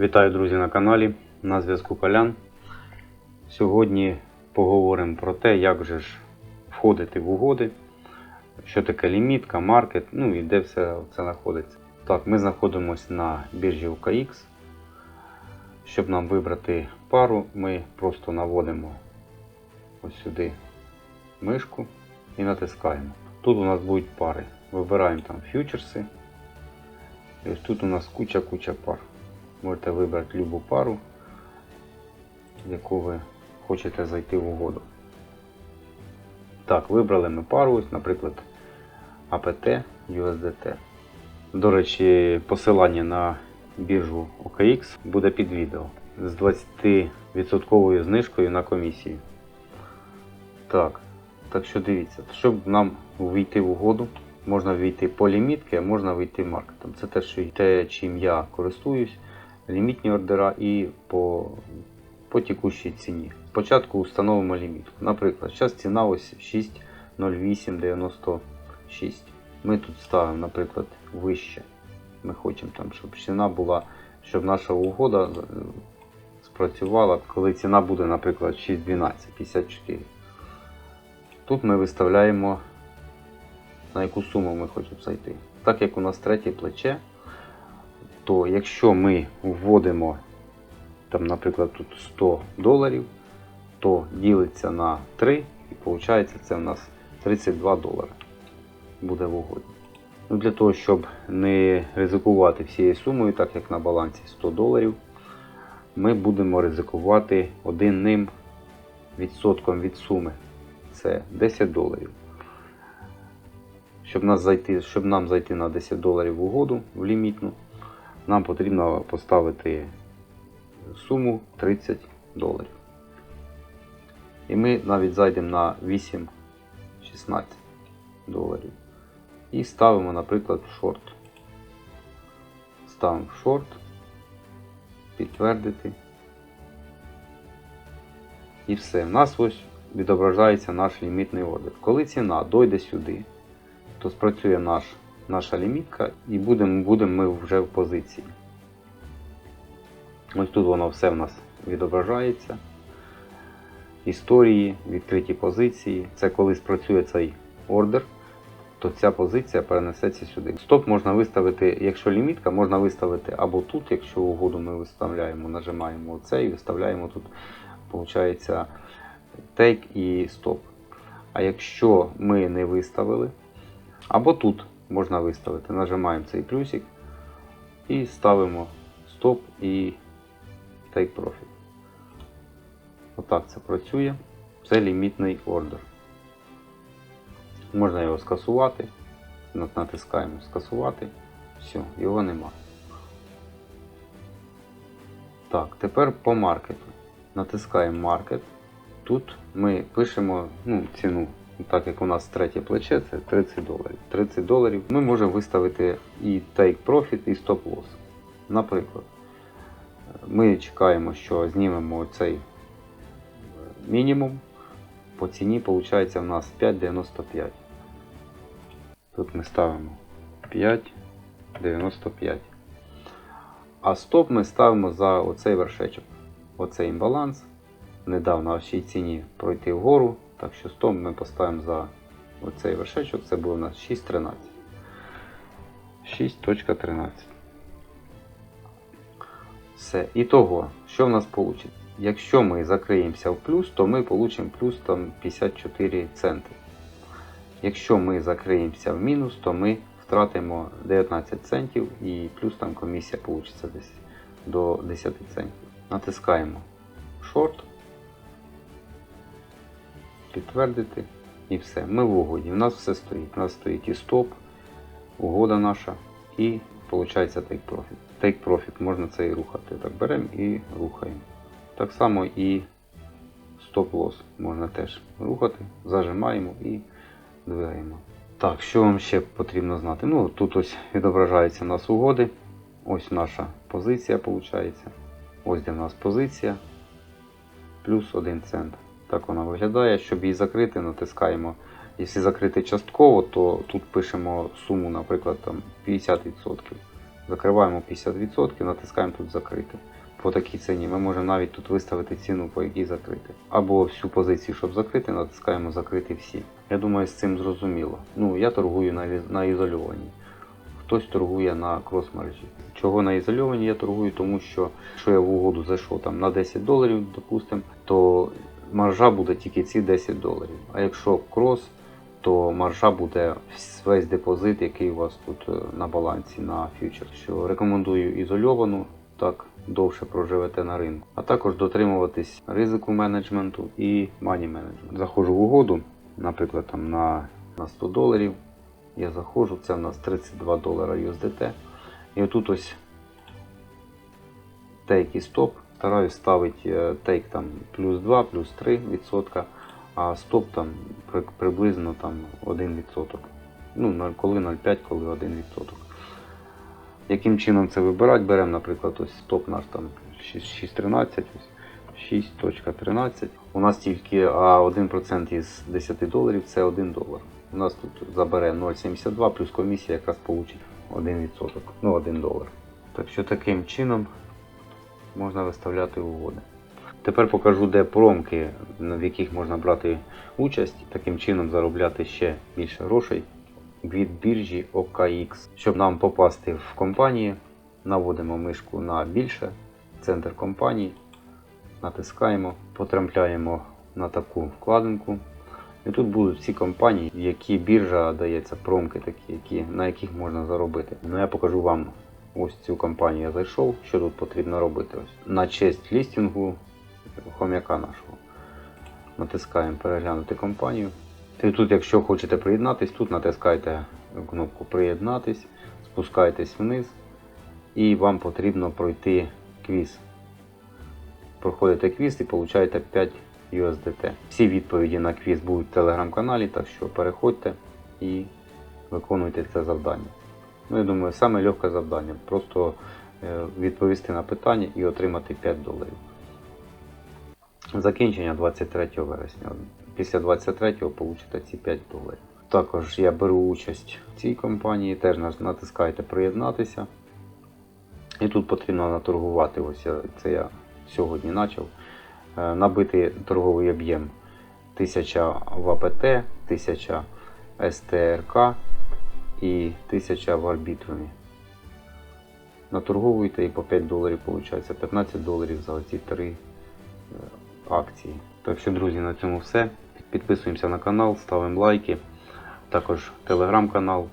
Вітаю, друзі, на каналі. На зв'язку Колян. Сьогодні поговоримо про те, як же ж входити в угоди, що таке лімітка, маркет, ну і де все це знаходиться. Так, ми знаходимося на біржі UKX. Щоб нам вибрати пару, ми просто наводимо ось сюди мишку і натискаємо. Тут у нас будуть пари. Вибираємо там фьючерси. І ось тут у нас куча-куча пар. Можете вибрати любу пару, яку ви хочете зайти в угоду. Так, вибрали ми пару, наприклад, APT USDT. До речі, посилання на біржу OKX буде під відео з 20% знижкою на комісію. Так, так що дивіться, щоб нам увійти в угоду, можна війти по лімітки, а можна вийти маркетом. Це те, що те, чим я користуюсь, лімітні ордера і по, по текущій ціні. Спочатку встановимо лімітку. Наприклад, зараз ціна ось 6,0896. Ми тут ставимо, наприклад, вище. Ми хочемо там, щоб ціна була, щоб наша угода е, спрацювала, коли ціна буде, наприклад, 6,1254. Тут ми виставляємо, на яку суму ми хочемо зайти. Так як у нас третє плече, то якщо ми вводимо, там, наприклад, тут 100 доларів, то ділиться на 3 і виходить це у нас 32 долари буде в угоді. Ну, для того, щоб не ризикувати всією сумою, так як на балансі 100 доларів, ми будемо ризикувати одним відсотком від суми. Це 10 доларів. Щоб, нас зайти, щоб нам зайти на 10 доларів в угоду в лімітну, нам потрібно поставити суму 30 доларів. І ми навіть зайдемо на 8-16 доларів. І ставимо, наприклад, шорт. Ставимо в шорт, підтвердити. І все. У нас ось відображається наш лімітний ордер. Коли ціна дойде сюди, то спрацює наш, наша лімітка і будемо будем ми вже в позиції. Ось тут воно все в нас відображається. Історії, відкриті позиції. Це коли спрацює цей ордер, то ця позиція перенесеться сюди. Стоп можна виставити, якщо лімітка, можна виставити або тут, якщо угоду ми виставляємо, нажимаємо оце і виставляємо тут, виходить, take і стоп. А якщо ми не виставили, або тут можна виставити, нажимаємо цей плюсик і ставимо стоп і take profit. Отак це працює. Це лімітний ордер. Можна його скасувати. Натискаємо скасувати. Все, його нема. Так, тепер по маркету. Натискаємо маркет. Тут ми пишемо ну, ціну. Так як у нас третє плече, це 30 доларів. 30 доларів ми можемо виставити і take profit, і stop loss. Наприклад, ми чекаємо, що знімемо цей мінімум. По ціні виходить у нас 5,95. Тут ми ставимо 5,95. А стоп ми ставимо за оцей вершечок. Оцей імбаланс. Не дав нашій ціні пройти вгору. Так що стоп ми поставимо за оцей вершечок. Це буде у нас 6,13. 6.13. Все. І того, що в нас вийде? Якщо ми закриємося в плюс, то ми получимо плюс там 54 центи. Якщо ми закриємося в мінус, то ми втратимо 19 центів і плюс там комісія вийде десь до 10 центів. Натискаємо шорт, підтвердити і все. Ми в угоді. У нас все стоїть. У нас стоїть і стоп, угода наша, і виходить take profit. Take profit можна це і рухати. Так беремо і рухаємо. Так само і стоп-лосс можна теж рухати, зажимаємо і двигаємо. Так, що вам ще потрібно знати? Ну, Тут ось відображаються у нас угоди. Ось наша позиція виходить. Ось де в нас позиція. Плюс 1 цент. Так вона виглядає. Щоб її закрити, натискаємо. Якщо закрити частково, то тут пишемо суму, наприклад, там 50% Закриваємо 50%, натискаємо тут закрити. По такій ціні ми можемо навіть тут виставити ціну, по якій закрити. Або всю позицію, щоб закрити, натискаємо закрити всі. Я думаю, з цим зрозуміло. Ну, я торгую на, на ізольованій. Хтось торгує на крос-мережі. Чого на ізольованій я торгую, тому що якщо я в угоду зайшов там на 10 доларів, допустимо, то маржа буде тільки ці 10 доларів. А якщо крос, то маржа буде весь депозит, який у вас тут е, на балансі на фьючер. Що рекомендую ізольовану, так довше проживете на ринку. А також дотримуватись ризику менеджменту і мані менеджменту. Заходжу в угоду, наприклад, там на, на 100 доларів. Я заходжу, це в нас 32 долара USDT. І отут ось і стоп. Стараюсь ставити е, тейк там плюс 2, плюс 3 відсотка, а стоп там при- приблизно там 1 відсоток. Ну, коли 0,5, коли 1 відсоток. Яким чином це вибирати? Беремо, наприклад, ось стоп наш там 6.13, ось 6.13. У нас тільки а 1% із 10 доларів це 1 долар. У нас тут забере 0,72 плюс комісія якраз получить 1%, ну 1 долар. Так що таким чином можна виставляти угоди. Тепер покажу, де промки, в яких можна брати участь, таким чином заробляти ще більше грошей від біржі OKX. Щоб нам попасти в компанії, наводимо мишку на більше, центр компанії, натискаємо, потрапляємо на таку вкладинку. І тут будуть всі компанії, які біржа дається промки такі, які, на яких можна заробити. Ну я покажу вам ось цю компанію я зайшов, що тут потрібно робити. Ось. На честь лістінгу хом'яка нашого. Натискаємо переглянути компанію. І тут, якщо хочете приєднатись, тут натискайте кнопку Приєднатись, спускайтесь вниз і вам потрібно пройти квіз. Проходите квіз і получаєте 5 USDT. Всі відповіді на квіз будуть в телеграм-каналі, так що переходьте і виконуйте це завдання. Ну, я думаю, саме легке завдання. Просто е, відповісти на питання і отримати 5 доларів. Закінчення 23 вересня. Після 23-го получите ці 5 доларів. Також я беру участь в цій компанії, теж натискайте приєднатися. І тут потрібно наторгувати. Ось це я сьогодні почав. Е, Набити торговий об'єм 1000 в АПТ, 1000 СТРК і 1000 в арбітрумі. Наторговуйте і по 5 доларів виходить 15 доларів за ці три е, акції. Так що, друзі, на цьому все. Підписуємося на канал, ставимо лайки. Також телеграм-канал.